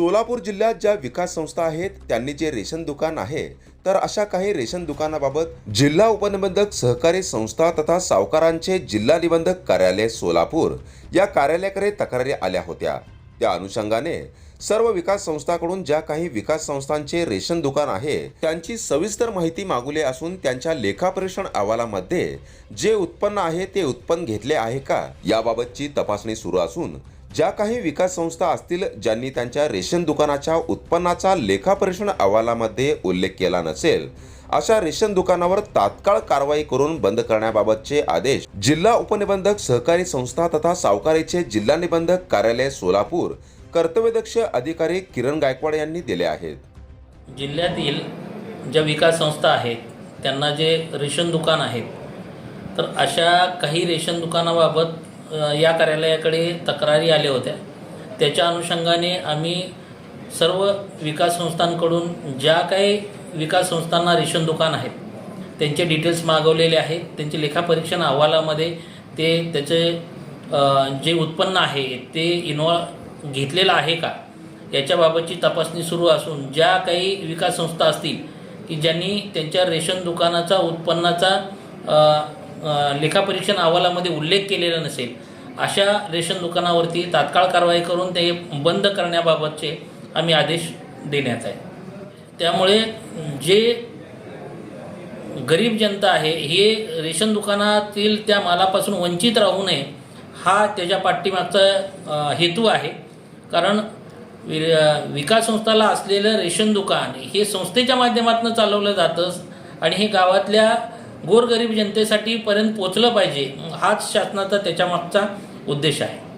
सोलापूर जिल्ह्यात ज्या विकास संस्था आहेत त्यांनी जे रेशन दुकान आहे तर अशा काही रेशन दुकानाबाबत जिल्हा उपनिबंधक सहकारी संस्था तथा सावकारांचे जिल्हा निबंधक कार्यालय सोलापूर या कार्यालयाकडे तक्रारी आल्या होत्या. त्या अनुषंगाने सर्व विकास संस्थांकडून ज्या काही विकास संस्थांचे रेशन दुकान आहे त्यांची सविस्तर माहिती मागवली असून त्यांच्या लेखापरीक्षण अहवालामध्ये जे उत्पन्न आहे ते उत्पन्न घेतले आहे का याबाबतची तपासणी सुरू असून ज्या काही विकास संस्था असतील ज्यांनी त्यांच्या रेशन दुकानाच्या उत्पन्नाचा लेखापरीक्षण अहवालामध्ये उल्लेख केला नसेल अशा रेशन दुकानावर तात्काळ कारवाई करून बंद करण्याबाबतचे आदेश जिल्हा उपनिबंधक सहकारी संस्था तथा सावकारीचे जिल्हा निबंधक कार्यालय सोलापूर कर्तव्यदक्ष अधिकारी किरण गायकवाड यांनी दिले आहेत. जिल्ह्यातील ज्या विकास संस्था आहेत त्यांना जे रेशन दुकान आहेत तर अशा काही रेशन दुकानाबाबत या कार्यालयाकडे तक्रारी आल्या होत्या. त्याच्या अनुषंगाने आम्ही सर्व विकास संस्थांकडून ज्या काही विकास संस्थांना रेशन दुकान आहेत त्यांचे डिटेल्स मागवलेले आहेत त्यांचे लेखापरीक्षण अहवालामध्ये ते त्याचे जे उत्पन्न आहे ते इन्व्हॉल्व घेतलेलं आहे का? याच्याबाबतची तपासणी सुरू असून ज्या काही विकास संस्था असतील की ज्यांनी त्यांच्या रेशन दुकानाचा उत्पन्नाचा लेखापरीक्षण अहवालामध्ये उल्लेख केलेला नसेल अशा रेशन दुकानावरती तात्काळ कारवाई करून ते बंद करण्याबाबतचे आम्ही आदेश देण्यात आहे. त्यामुळे जे गरीब जनता आहे हे रेशन दुकानातील त्या मालापासून वंचित राहू नये हा त्याच्या पाठीमागचा हेतू आहे. कारण वि- विकास संस्थाला असलेलं रेशन दुकान हे संस्थेच्या माध्यमातून चालवलं जातं आणि हे गावातल्या गोरगरीब जनतेसाठी पर्यंत पोचलं पाहिजे. हाच शासनाचा त्याच्यामागचा उद्देश आहे.